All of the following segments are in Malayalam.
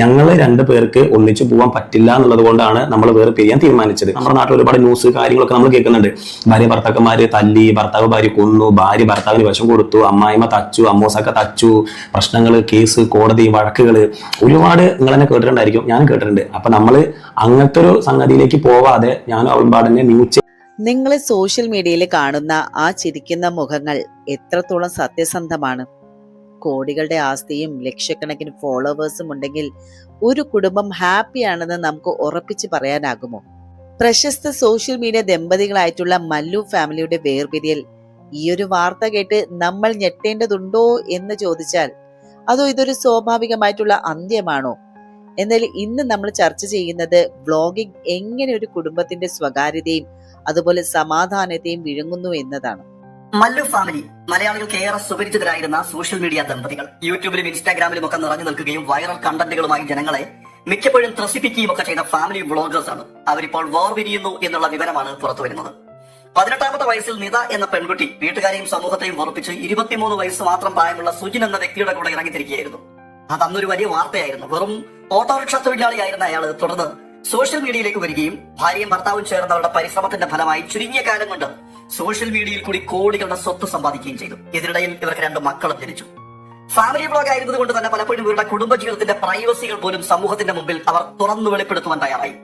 ഞങ്ങൾ രണ്ടു പേർക്ക് ഒന്നിച്ചു പോകാൻ പറ്റില്ല എന്നുള്ളത് കൊണ്ടാണ് നമ്മൾ വേറെ പിരിയാൻ തീരുമാനിച്ചത്. നമ്മുടെ നാട്ടിൽ ഒരുപാട് ന്യൂസ് കാര്യങ്ങളൊക്കെ നമ്മൾ കേൾക്കുന്നുണ്ട്. ഭാര്യ ഭർത്താക്കന്മാര് തല്ലി ഭർത്താവ് ഭാര്യ കൊന്നു ഭാര്യ ഭർത്താവിന് വിഷം കൊടുത്തു അമ്മായിമ്മ തച്ചു അമ്മോസൊക്കെ തച്ചു പ്രശ്നങ്ങൾ കേസ് കോടതി വഴക്കുകൾ ഒരുപാട് നിങ്ങൾ തന്നെ കേട്ടിട്ടുണ്ടായിരിക്കും ഞാൻ കേട്ടിട്ടുണ്ട്. അപ്പൊ നമ്മൾ അങ്ങനത്തെ ഒരു സംഗതിയിലേക്ക് പോവാതെ ഞാൻ അവൾപാടനെ ന്യൂസ് നിങ്ങൾ സോഷ്യൽ മീഡിയയിൽ കാണുന്ന ആ ചിരിക്കുന്ന മുഖങ്ങൾ എത്രത്തോളം സത്യസന്ധമാണ്? കോടികളുടെ ആസ്തിയും ലക്ഷക്കണക്കിന് ഫോളോവേഴ്സും ഉണ്ടെങ്കിൽ ഒരു കുടുംബം ഹാപ്പിയാണെന്ന് നമുക്ക് ഉറപ്പിച്ച് പറയാനാകുമോ? പ്രശസ്ത സോഷ്യൽ മീഡിയ ദമ്പതികളായിട്ടുള്ള മല്ലു ഫാമിലിയുടെ വേർപിരിയൽ. ഈ ഒരു വാർത്ത കേട്ട് നമ്മൾ ഞെട്ടേണ്ടതുണ്ടോ എന്ന് ചോദിച്ചാൽ അതോ ഇതൊരു സ്വാഭാവികമായിട്ടുള്ള അന്ത്യമാണോ? എന്നാൽ ഇന്ന് നമ്മൾ ചർച്ച ചെയ്യുന്നത് വ്ളോഗിംഗ് എങ്ങനെ ഒരു കുടുംബത്തിന്റെ സ്വകാര്യതയും അതുപോലെ സമാധാനത്തെയും വിഴുങ്ങുന്നു എന്നതാണ്. മല്ലു ഫാമിലി മലയാളികൾക്ക് ഏറെ സുപരിചിതരായിരുന്ന സോഷ്യൽ മീഡിയ ദമ്പതികൾ. യൂട്യൂബിലും ഇൻസ്റ്റാഗ്രാമിലും ഒക്കെ നിറഞ്ഞു നിൽക്കുകയും വൈറൽ കണ്ടന്റുകളുമായി ജനങ്ങളെ മിക്കപ്പോഴും ത്രസിപ്പിക്കുകയും ഒക്കെ ചെയ്ത ഫാമിലി വ്ളോഗേഴ്സ് ആണ്. അവരിപ്പോൾ വേർപിരിയുന്നു എന്നുള്ള വിവരമാണ് പുറത്തുവരുന്നത് പതിനെട്ടാമത്തെ വയസ്സിൽ നിത എന്ന പെൺകുട്ടി വീട്ടുകാരെയും സമൂഹത്തെയും ഉറപ്പിച്ച് ഇരുപത്തിമൂന്ന് വയസ്സ് മാത്രം പ്രായമുള്ള സുജിൻ എന്ന വ്യക്തിയുടെ കൂടെ ഇറങ്ങിത്തിരിക്കുകയായിരുന്നു. അത് അന്നൊരു വലിയ വാർത്തയായിരുന്നു. വെറും ഓട്ടോറിക്ഷ തൊഴിലാളിയായിരുന്ന അയാൾ തുടർന്ന് സോഷ്യൽ മീഡിയയിലേക്ക് വരികയും ഭാര്യയും ഭർത്താവും ചേർന്ന് അവരുടെ പരിശ്രമത്തിന്റെ ഫലമായി ചുരുങ്ങിയ കാലം കൊണ്ട് സോഷ്യൽ മീഡിയയിൽ കൂടി കോടികളുടെ സ്വത്ത് സമ്പാദിക്കുകയും ചെയ്തു. ഇതിനിടയിൽ ഇവർക്ക് രണ്ട് മക്കളും ജനിച്ചു. ഫാമിലി ബ്ലോഗ് ആയിരുന്നത് കൊണ്ട് തന്നെ പലപ്പോഴും ഇവരുടെ കുടുംബജീവിതത്തിന്റെ പ്രൈവസികൾ പോലും സമൂഹത്തിന്റെ മുമ്പിൽ അവർ തുറന്നു വെളിപ്പെടുത്തുവാൻ തയ്യാറായി.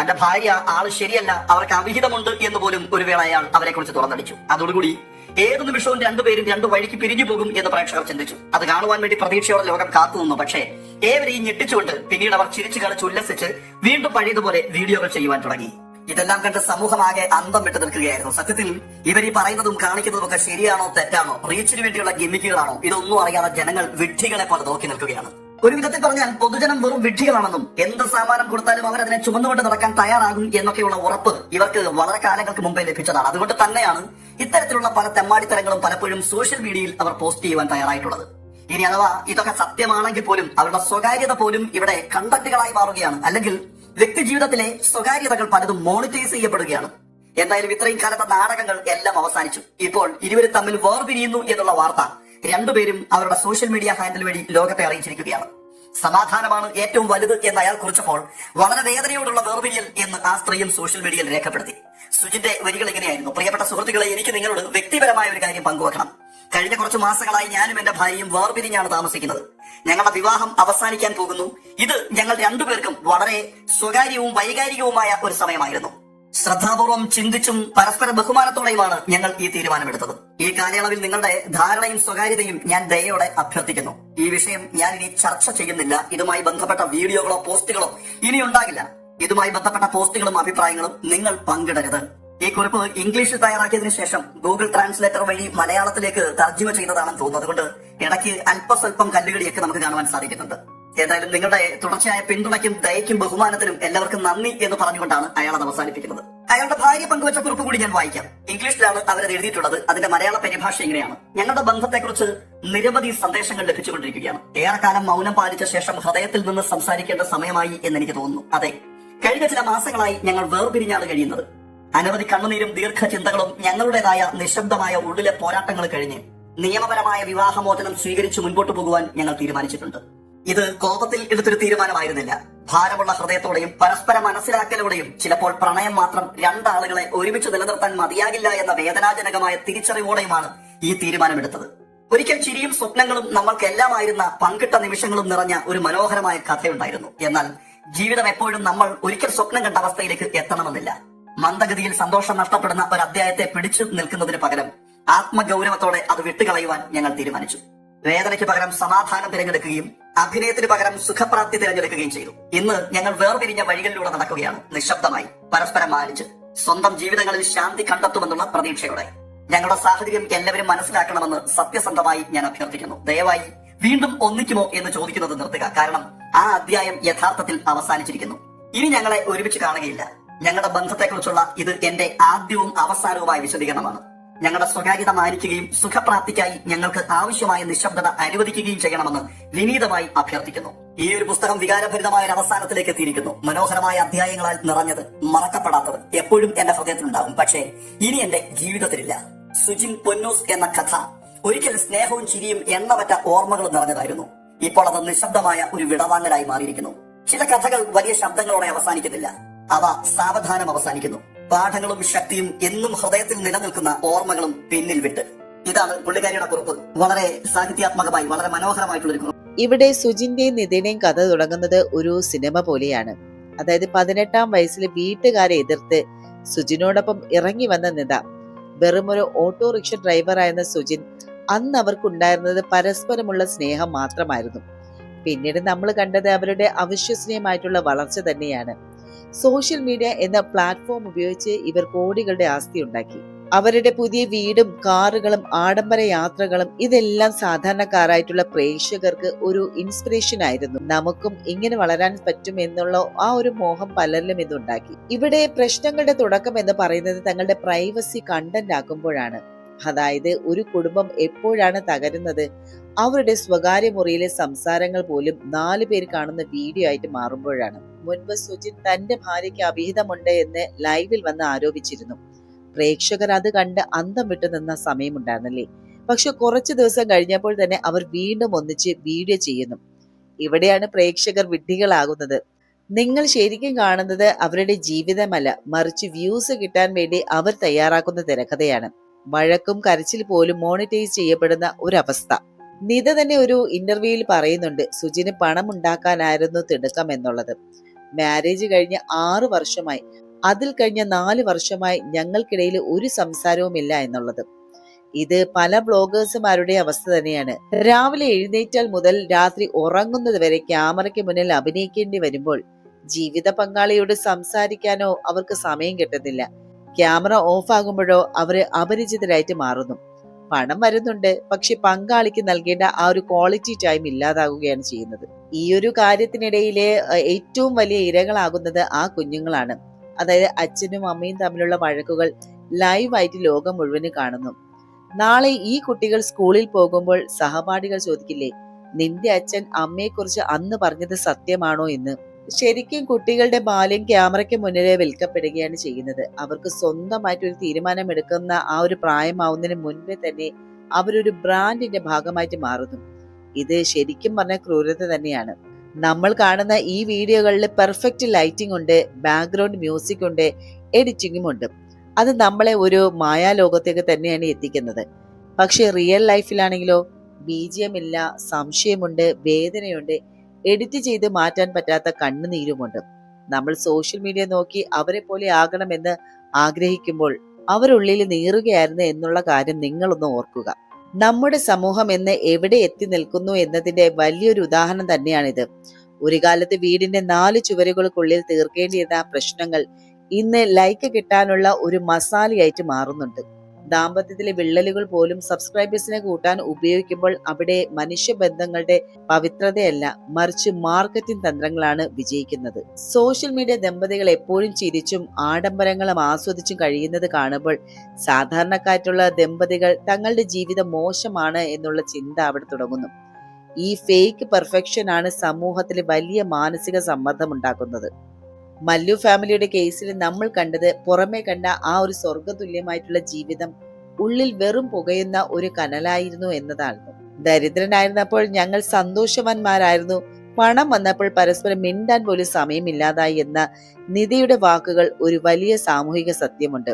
തന്റെ ഭാര്യ ആൾ ശരിയല്ല അവർക്ക് അവിഹിതമുണ്ട് എന്ന് പോലും ഒരു വേള അയാൾ അവരെ കുറിച്ച് തുറന്നടിച്ചു. അതോടുകൂടി ഏത് നിമിഷവും രണ്ടുപേരും രണ്ടു വഴിക്ക് പിരിഞ്ഞു പോകും എന്ന് പ്രേക്ഷകർ ചിന്തിച്ചു. അത് കാണുവാൻ വേണ്ടി പ്രതീക്ഷയോടെ ലോകം കാത്തുനിന്നു. പക്ഷേ ഏവരെയും ഞെട്ടിച്ചുകൊണ്ട് പിന്നീട് അവർ ചിരിച്ചു കളിച്ച് ഉല്ലസിച്ച് വീണ്ടും പഴയതുപോലെ വീഡിയോകൾ ചെയ്യുവാൻ തുടങ്ങി. ഇതെല്ലാം കണ്ട് സമൂഹമാകെ അന്തം വിട്ടു നിൽക്കുകയായിരുന്നു. സത്യത്തിൽ ഇവർ ഈ പറയുന്നതും കാണിക്കുന്നതും ഒക്കെ ശരിയാണോ തെറ്റാണോ? റീച്ചിന് വേണ്ടിയുള്ള ഗിമ്മിക്കുകളാണോ? ഇതൊന്നും അറിയാതെ ജനങ്ങൾ വിഡ്ഢികളെ പോലെ നോക്കി നിൽക്കുകയാണ്. ഒരു വിധത്തിൽ പറഞ്ഞാൽ പൊതുജനം വെറും വിഡ്ഢികളാണെന്നും എന്ത് സാമാനം കൊടുത്താലും അവർ അതിനെ ചുമന്നുകൊണ്ട് നടക്കാൻ തയ്യാറാകും എന്നൊക്കെയുള്ള ഉറപ്പ് ഇവർക്ക് വളരെ കാലങ്ങൾക്ക് മുമ്പേ ലഭിച്ചതാണ്. അതുകൊണ്ട് തന്നെയാണ് ഇത്തരത്തിലുള്ള പല തെമ്മാടിത്തരങ്ങളും പലപ്പോഴും സോഷ്യൽ മീഡിയയിൽ അവർ പോസ്റ്റ് ചെയ്യുവാൻ തയ്യാറായിട്ടുള്ളത്. ഇനി അഥവാ ഇതൊക്കെ സത്യമാണെങ്കിൽ പോലും അവരുടെ സ്വകാര്യത പോലും ഇവിടെ കണ്ടന്റുകളായി മാറുകയാണ്. അല്ലെങ്കിൽ വ്യക്തി ജീവിതത്തിലെ സ്വകാര്യതകൾ പലതും മോണിറ്റൈസ് ചെയ്യപ്പെടുകയാണ്. എന്തായാലും ഇത്രയും കാലത്തെ നാടകങ്ങൾ എല്ലാം അവസാനിച്ചു. ഇപ്പോൾ ഇരുവരും തമ്മിൽ വേർപിരിയുന്നു എന്നുള്ള വാർത്ത രണ്ടുപേരും അവരുടെ സോഷ്യൽ മീഡിയ ഹാൻഡിൽ വഴി ലോകത്തെ അറിയിച്ചിരിക്കുകയാണ്. സമാധാനമാണ് ഏറ്റവും വലുത് എന്ന് അയാൾ കുറിച്ചപ്പോൾ വളരെ വേദനയോടുള്ള വേർപിരിയൽ എന്ന് ആ സ്ത്രീയും സോഷ്യൽ മീഡിയയിൽ രേഖപ്പെടുത്തി. സുജിന്റെ വരികൾ ഇങ്ങനെയായിരുന്നു. പ്രിയപ്പെട്ട സുഹൃത്തുക്കളെ എനിക്ക് നിങ്ങളോട് വ്യക്തിപരമായ ഒരു കാര്യം പങ്കുവെക്കണം. കഴിഞ്ഞ കുറച്ച് മാസങ്ങളായി ഞാനും എന്റെ ഭാര്യയും വേർപിരിഞ്ഞാണ് താമസിക്കുന്നത്. ഞങ്ങളുടെ വിവാഹം അവസാനിക്കാൻ പോകുന്നു. ഇത് ഞങ്ങൾ രണ്ടുപേർക്കും വളരെ സ്വകാര്യവും വൈകാരികവുമായ ഒരു സമയമായിരുന്നു. ശ്രദ്ധാപൂർവം ചിന്തിച്ചും പരസ്പര ബഹുമാനത്തോടെയുമാണ് ഞങ്ങൾ ഈ തീരുമാനമെടുത്തത്. ഈ കാലയളവിൽ നിങ്ങളുടെ ധാരണയും സ്വകാര്യതയും ഞാൻ ദയോടെ അഭ്യർത്ഥിക്കുന്നു. ഈ വിഷയം ഞാൻ ഇനി ചർച്ച ചെയ്യുന്നില്ല. ഇതുമായി ബന്ധപ്പെട്ട വീഡിയോകളോ പോസ്റ്റുകളോ ഇനി ഉണ്ടാകില്ല ഇതുമായി ബന്ധപ്പെട്ട പോസ്റ്റുകളും അഭിപ്രായങ്ങളും നിങ്ങൾ പങ്കിടരുത്. ഈ കുറിപ്പ് ഇംഗ്ലീഷിൽ തയ്യാറാക്കിയതിനു ശേഷം ഗൂഗിൾ ട്രാൻസ്ലേറ്റർ വഴി മലയാളത്തിലേക്ക് തർജിമ ചെയ്തതാണെന്ന് തോന്നുന്നു. അതുകൊണ്ട് ഇടയ്ക്ക് അല്പസ്വല്പം കല്ലുകളിയൊക്കെ നമുക്ക് കാണുവാൻ സാധിക്കുന്നുണ്ട്. ഏതായാലും നിങ്ങളുടെ തുടർച്ചയായ പിന്തുണയ്ക്കും ദയക്കും ബഹുമാനത്തിനും എല്ലാവർക്കും നന്ദി എന്ന് പറഞ്ഞുകൊണ്ടാണ് അയാൾ അത് അവസാനിപ്പിക്കുന്നത്. അയാളുടെ ഭാര്യ പങ്കുവച്ച കുറിപ്പ് കൂടി ഞാൻ വായിക്കാം. ഇംഗ്ലീഷിലാണ് അവരത് എഴുതിയിട്ടുള്ളത്. അതിന്റെ മലയാള പരിഭാഷ ഇങ്ങനെയാണ്. ഞങ്ങളുടെ ബന്ധത്തെക്കുറിച്ച് നിരവധി സന്ദേശങ്ങൾ ലഭിച്ചുകൊണ്ടിരിക്കുകയാണ്. ഏറെക്കാലം മൗനം പാലിച്ച ശേഷം ഹൃദയത്തിൽ നിന്ന് സംസാരിക്കേണ്ട സമയമായി എന്ന് എനിക്ക് തോന്നുന്നു. അതെ കഴിഞ്ഞ ചില മാസങ്ങളായി ഞങ്ങൾ വേർപിരിഞ്ഞാണ് കഴിയുന്നത്. അനവധി കണ്ണുനീരും ദീർഘചിന്തകളും ഞങ്ങളുടേതായ നിശബ്ദമായ ഉള്ളിലെ പോരാട്ടങ്ങൾ കഴിഞ്ഞ് നിയമപരമായ വിവാഹമോചനം സ്വീകരിച്ച് മുൻപോട്ട് പോകുവാൻ ഞങ്ങൾ തീരുമാനിച്ചിട്ടുണ്ട്. ഇത് കോപത്തിൽ എടുത്തൊരു തീരുമാനമായിരുന്നില്ല. ഭാരമുള്ള ഹൃദയത്തോടെയും പരസ്പര മനസ്സിലാക്കലോടെയും ചിലപ്പോൾ പ്രണയം മാത്രം രണ്ടാളുകളെ ഒരുമിച്ച് നിലനിർത്താൻ മതിയാകില്ല എന്ന വേദനാജനകമായ തിരിച്ചറിവോടെയുമാണ് ഈ തീരുമാനമെടുത്തത്. ഒരിക്കൽ ചിരിയും സ്വപ്നങ്ങളും നമ്മൾക്കെല്ലാമായിരുന്ന പങ്കിട്ട നിമിഷങ്ങളും നിറഞ്ഞ ഒരു മനോഹരമായ കഥയുണ്ടായിരുന്നു. എന്നാൽ ജീവിതം എപ്പോഴും നമ്മൾ ഒരിക്കൽ സ്വപ്നം കണ്ട അവസ്ഥയിലേക്ക് എത്തണമെന്നില്ല. മന്ദഗതിയിൽ സന്തോഷം നഷ്ടപ്പെടുന്ന ഒരു അധ്യായത്തെ പിടിച്ചു നിൽക്കുന്നതിന് പകരം ആത്മഗൗരവത്തോടെ അത് വിട്ടുകളയുവാൻ ഞങ്ങൾ തീരുമാനിച്ചു. വേദനയ്ക്ക് പകരം സമാധാനം തിരഞ്ഞെടുക്കുകയും അഭിനയത്തിന് പകരം സുഖപ്രാപ്തി തിരഞ്ഞെടുക്കുകയും ചെയ്തു. ഇന്ന് ഞങ്ങൾ വേർപിരിഞ്ഞ വഴികളിലൂടെ നടക്കുകയാണ്. നിശബ്ദമായി പരസ്പരം മാനിച്ച് സ്വന്തം ജീവിതങ്ങളിൽ ശാന്തി കണ്ടെത്തുമെന്നുള്ള പ്രതീക്ഷയോടെ. ഞങ്ങളുടെ സാഹചര്യം എല്ലാവരും മനസ്സിലാക്കണമെന്ന് സത്യസന്ധമായി ഞാൻ അഭ്യർത്ഥിക്കുന്നു. ദയവായി വീണ്ടും ഒന്നിക്കുമോ എന്ന് ചോദിക്കുന്നത് നിർത്തുക. കാരണം ആ അധ്യായം യഥാർത്ഥത്തിൽ അവസാനിച്ചിരിക്കുന്നു. ഇനി ഞങ്ങളെ ഒരുമിച്ച് കാണുകയില്ല. ഞങ്ങളുടെ ബന്ധത്തെക്കുറിച്ചുള്ള ഇത് എന്റെ ആദ്യവും അവസാനവുമായ വിശദീകരണമാണ്. ഞങ്ങളുടെ സ്വകാര്യത മാനിക്കുകയും സുഖപ്രാപ്തിക്കായി ഞങ്ങൾക്ക് ആവശ്യമായ നിശബ്ദത അനുവദിക്കുകയും ചെയ്യണമെന്ന് വിനീതമായി അഭ്യർത്ഥിക്കുന്നു. ഈ ഒരു പുസ്തകം വികാരഭരിതമായ ഒരു അവസാനത്തിലേക്ക് എത്തിയിരിക്കുന്നു. മനോഹരമായ അധ്യായങ്ങളാൽ നിറഞ്ഞത് മറക്കപ്പെടാത്തത് എപ്പോഴും എന്റെ ഹൃദയത്തിലുണ്ടാകും. പക്ഷേ ഇനി എന്റെ ജീവിതത്തിലില്ല. സുജിൻ പൊന്നൂസ് എന്ന കഥ ഒരിക്കൽ സ്നേഹവും ചിരിയും എണ്ണമറ്റ ഓർമ്മകളും നിറഞ്ഞതായിരുന്നു. ഇപ്പോൾ അത് നിശബ്ദമായ ഒരു വിടവാങ്ങലായി മാറിയിരിക്കുന്നു. ചില കഥകൾ വലിയ ശബ്ദങ്ങളോടെ അവസാനിക്കുന്നില്ല. അവ സാവധാനം അവസാനിക്കുന്നു. പാഠങ്ങളും ശക്തിയും എന്നും ഹൃദയത്തിൽ നിലനിൽക്കുന്ന ഓർമ്മകളും പിന്നിൽ വിട്ട്. ഇതാണ് പുള്ളിക്കാരിയുടെ കുറിപ്പ്. വളരെ സാഹിത്യാത്മകമായി വളരെ മനോഹരമായിട്ടുള്ള ഒരു ഇവിടെ സുജിന്റെ നിതിന്റെയും കഥ തുടങ്ങുന്നത് ഒരു സിനിമ പോലെയാണ്. അതായത് പതിനെട്ടാം വയസ്സിൽ വീട്ടുകാരെ എതിർത്ത് സുജിനോടൊപ്പം ഇറങ്ങി വന്ന നിത വെറുമൊരു ഓട്ടോറിക്ഷ ഡ്രൈവറായിരുന്ന സുജിൻ അന്ന് അവർക്കുണ്ടായിരുന്നത് പരസ്പരമുള്ള സ്നേഹം മാത്രമായിരുന്നു. പിന്നീട് നമ്മൾ കണ്ടത് അവരുടെ അവിശ്വസനീയമായിട്ടുള്ള വളർച്ച തന്നെയാണ്. സോഷ്യൽ മീഡിയ എന്ന പ്ലാറ്റ്ഫോം ഉപയോഗിച്ച് ഇവർ കോടികളുടെ ആസ്തി ഉണ്ടാക്കി. അവരുടെ പുതിയ വീടും കാറുകളും ആഡംബര യാത്രകളും ഇതെല്ലാം സാധാരണക്കാരായിട്ടുള്ള പ്രേക്ഷകർക്ക് ഒരു ഇൻസ്പിറേഷൻ ആയിരുന്നു. നമുക്കും ഇങ്ങനെ വളരാൻ പറ്റും എന്നുള്ള ആ ഒരു മോഹം പലരിലും ഇതുണ്ടാക്കി ഇവിടെ പ്രശ്നങ്ങളുടെ തുടക്കം എന്ന് പറയുന്നത് തങ്ങളുടെ പ്രൈവസി കണ്ടന്റ് ആക്കുമ്പോഴാണ്. അതായത് ഒരു കുടുംബം എപ്പോഴാണ് തകരുന്നത് അവരുടെ സ്വകാര്യ മുറിയിലെ സംസാരങ്ങൾ പോലും നാലു പേര് കാണുന്ന വീഡിയോ ആയിട്ട് മാറുമ്പോഴാണ്. മുൻപ് സുജിത് തന്റെ ഭാര്യയ്ക്ക് അവിഹിതമുണ്ട് എന്ന് ലൈവിൽ വന്ന് ആരോപിച്ചിരുന്നു. പ്രേക്ഷകർ അത് കണ്ട് അന്തം വിട്ടു നിന്ന സമയമുണ്ടായിരുന്നല്ലേ? പക്ഷെ കുറച്ചു ദിവസം കഴിഞ്ഞപ്പോൾ തന്നെ അവർ വീണ്ടും ഒന്നിച്ച് വീഡിയോ ചെയ്യുന്നു. ഇവിടെയാണ് പ്രേക്ഷകർ വിഡ്ഢികളാകുന്നത്. നിങ്ങൾ ശരിക്കും കാണുന്നത് അവരുടെ ജീവിതമല്ല മറിച്ച് വ്യൂസ് കിട്ടാൻ വേണ്ടി അവർ തയ്യാറാക്കുന്ന തിരക്കഥയാണ്. വഴക്കും കരച്ചിൽ പോലും മോണിറ്റൈസ് ചെയ്യപ്പെടുന്ന ഒരവസ്ഥ. നിത തന്നെ ഒരു ഇന്റർവ്യൂവിൽ പറയുന്നുണ്ട് സുജിന് പണം ഉണ്ടാക്കാനായിരുന്നു തിടുക്കം എന്നുള്ളത്. മാരേജ് കഴിഞ്ഞ് ആറു വർഷമായി. അതിൽ കഴിഞ്ഞ നാല് വർഷമായി ഞങ്ങൾക്കിടയിൽ ഒരു സംസാരവുമില്ല എന്നുള്ളത്. ഇത് പല ബ്ലോഗേഴ്സുമാരുടെ അവസ്ഥ തന്നെയാണ്. രാവിലെ എഴുന്നേറ്റാൽ മുതൽ രാത്രി ഉറങ്ങുന്നത് വരെ ക്യാമറയ്ക്ക് മുന്നിൽ അഭിനയിക്കേണ്ടി വരുമ്പോൾ ജീവിത പങ്കാളിയോട് സംസാരിക്കാനോ അവർക്ക് സമയം കിട്ടുന്നില്ല. ക്യാമറ ഓഫ് ആകുമ്പോഴോ അവർ അപരിചിതരായിട്ട് മാറുന്നു. പണം വരുന്നുണ്ട്. പക്ഷെ പങ്കാളിക്ക് നൽകേണ്ട ആ ഒരു ക്വാളിറ്റി ടൈം ഇല്ലാതാകുകയാണ് ചെയ്യുന്നത്. ഈ ഒരു കാര്യത്തിനിടയിലെ ഏറ്റവും വലിയ ഇരകളാകുന്നത് ആ കുഞ്ഞുങ്ങളാണ്. അതായത് അച്ഛനും അമ്മയും തമ്മിലുള്ള വഴക്കുകൾ ലൈവായിട്ട് ലോകം മുഴുവൻ കാണുന്നു. നാളെ ഈ കുട്ടികൾ സ്കൂളിൽ പോകുമ്പോൾ സഹപാഠികൾ ചോദിക്കില്ലേ നിന്റെ അച്ഛൻ അമ്മയെക്കുറിച്ച് അന്ന് പറഞ്ഞത് സത്യമാണോ? എന്ന്. ശരിക്കും കുട്ടികളുടെ ബാല്യം ക്യാമറയ്ക്ക് മുന്നിലെ വിൽക്കപ്പെടുകയാണ് ചെയ്യുന്നത്. അവർക്ക് സ്വന്തമായിട്ട് ഒരു തീരുമാനം എടുക്കുന്ന ആ ഒരു പ്രായമാവുന്നതിന് മുൻപേ തന്നെ അവരൊരു ബ്രാൻഡിന്റെ ഭാഗമായിട്ട് മാറുന്നു. ഇത് ശരിക്കും പറഞ്ഞ ക്രൂരത തന്നെയാണ്. നമ്മൾ കാണുന്ന ഈ വീഡിയോകളിൽ പെർഫെക്റ്റ് ലൈറ്റിംഗ് ഉണ്ട് ബാക്ക്ഗ്രൗണ്ട് മ്യൂസിക് ഉണ്ട് എഡിറ്റിംഗും ഉണ്ട്. അത് നമ്മളെ ഒരു മായാലോകത്തേക്ക് തന്നെയാണ് എത്തിക്കുന്നത്. പക്ഷേ റിയൽ ലൈഫിലാണെങ്കിലോ ബീജിയമില്ല സംശയമുണ്ട് വേദനയുണ്ട് എഡിറ്റ് ചെയ്ത് മാറ്റാൻ പറ്റാത്ത കണ്ണുനീരുമുണ്ട് നമ്മൾ സോഷ്യൽ മീഡിയ നോക്കി അവരെ പോലെ ആകണമെന്ന് ആഗ്രഹിക്കുമ്പോൾ അവരുള്ളിൽ നീറുകയായിരുന്നു എന്നുള്ള കാര്യം നിങ്ങളൊന്ന് ഓർക്കുക. നമ്മുടെ സമൂഹം എന്ന് എവിടെ എത്തി നിൽക്കുന്നു എന്നതിന്റെ വലിയൊരു ഉദാഹരണം തന്നെയാണിത്. ഒരു കാലത്ത് വീടിന്റെ നാല് ചുവരുകൾക്കുള്ളിൽ തീർക്കേണ്ടിയിരുന്ന പ്രശ്നങ്ങൾ ഇന്ന് ലൈക്ക് കിട്ടാനുള്ള ഒരു മസാലയായിട്ട് മാറുന്നുണ്ട്. ദാമ്പത്യത്തിലെ വിള്ളലുകൾ പോലും സബ്സ്ക്രൈബേഴ്സിനെ കൂട്ടാൻ ഉപയോഗിക്കുമ്പോൾ അവിടെ മനുഷ്യബന്ധങ്ങളുടെ പവിത്രതയല്ല മറിച്ച് മാർക്കറ്റിംഗ് തന്ത്രങ്ങളാണ് വിജയിക്കുന്നത്. സോഷ്യൽ മീഡിയ ദമ്പതികൾ എപ്പോഴും ചിരിച്ചും ആഡംബരങ്ങളും ആസ്വദിച്ചും കഴിയുന്നത് കാണുമ്പോൾ സാധാരണക്കാറ്റുള്ള ദമ്പതികൾ തങ്ങളുടെ ജീവിതം മോശമാണ് എന്നുള്ള ചിന്ത അവിടെ തുടങ്ങുന്നു. ഈ ഫേക്ക് പെർഫെക്ഷൻ ആണ് സമൂഹത്തിൽ വലിയ മാനസിക സമ്മർദ്ദം ഉണ്ടാക്കുന്നത്. മല്ലു ഫാമിലിയുടെ കേസിൽ നമ്മൾ കണ്ടത് പുറമേ കണ്ട ആ ഒരു സ്വർഗതുല്യമായിട്ടുള്ള ജീവിതം ഉള്ളിൽ വെറും പുകയുന്ന ഒരു കനലായിരുന്നു എന്നതാണ് ദരിദ്രനായിരുന്നപ്പോൾ ഞങ്ങൾ സന്തോഷവാന്മാരായിരുന്നു. പണം വന്നപ്പോൾ പരസ്പരം മിണ്ടാൻ പോലും സമയമില്ലാതായി എന്ന നിധിയുടെ വാക്കുകൾ ഒരു വലിയ സാമൂഹിക സത്യമുണ്ട്.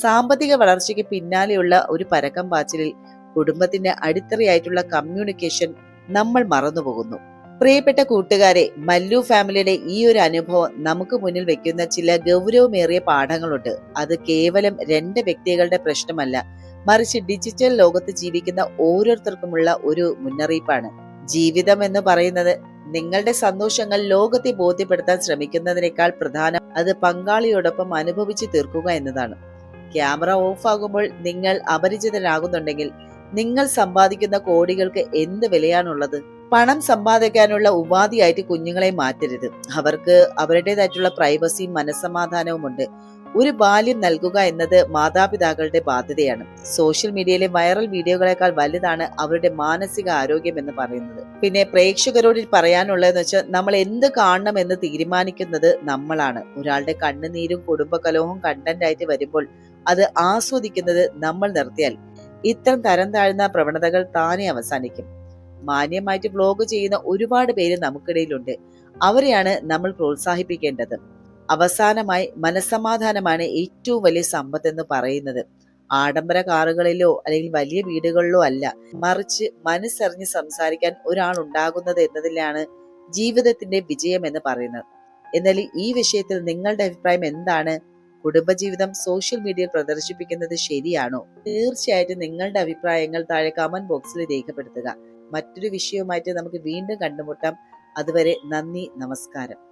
സാമ്പത്തിക വളർച്ചയ്ക്ക് പിന്നാലെയുള്ള ഒരു പരക്കം പാച്ചിലിൽ കുടുംബത്തിന്റെ അടിത്തറയായിട്ടുള്ള കമ്മ്യൂണിക്കേഷൻ നമ്മൾ മറന്നുപോകുന്നു. പ്രിയപ്പെട്ട കൂട്ടുകാരെ മല്ലു ഫാമിലിയുടെ ഈ ഒരു അനുഭവം നമുക്ക് മുന്നിൽ വെക്കുന്ന ചില ഗൗരവമേറിയ പാഠങ്ങളുണ്ട്. അത് കേവലം രണ്ട് വ്യക്തികളുടെ പ്രശ്നമല്ല മറിച്ച് ഡിജിറ്റൽ ലോകത്ത് ജീവിക്കുന്ന ഓരോരുത്തർക്കുമുള്ള ഒരു മുന്നറിയിപ്പാണ്. ജീവിതം എന്ന് പറയുന്നത് നിങ്ങളുടെ സന്തോഷങ്ങൾ ലോകത്തെ ബോധ്യപ്പെടുത്താൻ ശ്രമിക്കുന്നതിനേക്കാൾ പ്രധാനം അത് പങ്കാളിയോടൊപ്പം അനുഭവിച്ചു തീർക്കുക എന്നതാണ്. ക്യാമറ ഓഫ് ആകുമ്പോൾ നിങ്ങൾ അപരിചിതരാകുന്നുണ്ടെങ്കിൽ നിങ്ങൾ സമ്പാദിക്കുന്ന കോടികൾക്ക് എന്ത് വിലയാണുള്ളത്? പണം സമ്പാദിക്കാനുള്ള ഉപാധിയായിട്ട് കുഞ്ഞുങ്ങളെ മാറ്റരുത്. അവർക്ക് അവരുടേതായിട്ടുള്ള പ്രൈവസിയും മനസ്സമാധാനവും ഉണ്ട് ഒരു ബാല്യം നൽകുക എന്നത് മാതാപിതാക്കളുടെ ബാധ്യതയാണ്. സോഷ്യൽ മീഡിയയിലെ വൈറൽ വീഡിയോകളെക്കാൾ വലുതാണ് അവരുടെ മാനസിക ആരോഗ്യം എന്ന് പറയുന്നത്. പിന്നെ പ്രേക്ഷകരോട് പറയാനുള്ളതെന്ന് വെച്ചാൽ നമ്മൾ എന്ത് കാണണം എന്ന് തീരുമാനിക്കുന്നത് നമ്മളാണ്. ഒരാളുടെ കണ്ണുനീരും കുടുംബകലഹവും കണ്ടന്റായിട്ട് വരുമ്പോൾ അത് ആസ്വദിക്കുന്നത് നമ്മൾ നിർത്തിയാൽ ഇത്തരം തരം താഴ്ന്ന പ്രവണതകൾ താനെ അവസാനിക്കും. മാന്യമായിട്ട് വ്ലോഗ് ചെയ്യുന്ന ഒരുപാട് പേര് നമുക്കിടയിലുണ്ട്. അവരെയാണ് നമ്മൾ പ്രോത്സാഹിപ്പിക്കേണ്ടത്. അവസാനമായി മനസ്സമാധാനമാണ് ഏറ്റവും വലിയ സമ്പത്ത് എന്ന് പറയുന്നത്. ആഡംബര കാറുകളിലോ അല്ലെങ്കിൽ വലിയ വീടുകളിലോ അല്ല. മറിച്ച് മനസ്സറിഞ്ഞ് സംസാരിക്കാൻ ഒരാൾ ഉണ്ടാകുന്നത് എന്നതിലാണ് ജീവിതത്തിന്റെ വിജയം എന്ന് പറയുന്നത്. എന്നാൽ ഈ വിഷയത്തിൽ നിങ്ങളുടെ അഭിപ്രായം എന്താണ്? കുടുംബജീവിതം സോഷ്യൽ മീഡിയയിൽ പ്രദർശിപ്പിക്കുന്നത് ശരിയാണോ? തീർച്ചയായിട്ടും നിങ്ങളുടെ അഭിപ്രായങ്ങൾ താഴെ കമന്റ് ബോക്സിൽ രേഖപ്പെടുത്തുക. മറ്റൊരു വിഷയവുമായിട്ട് നമുക്ക് വീണ്ടും കണ്ടുമുട്ടാം. അതുവരെ നന്ദി നമസ്കാരം.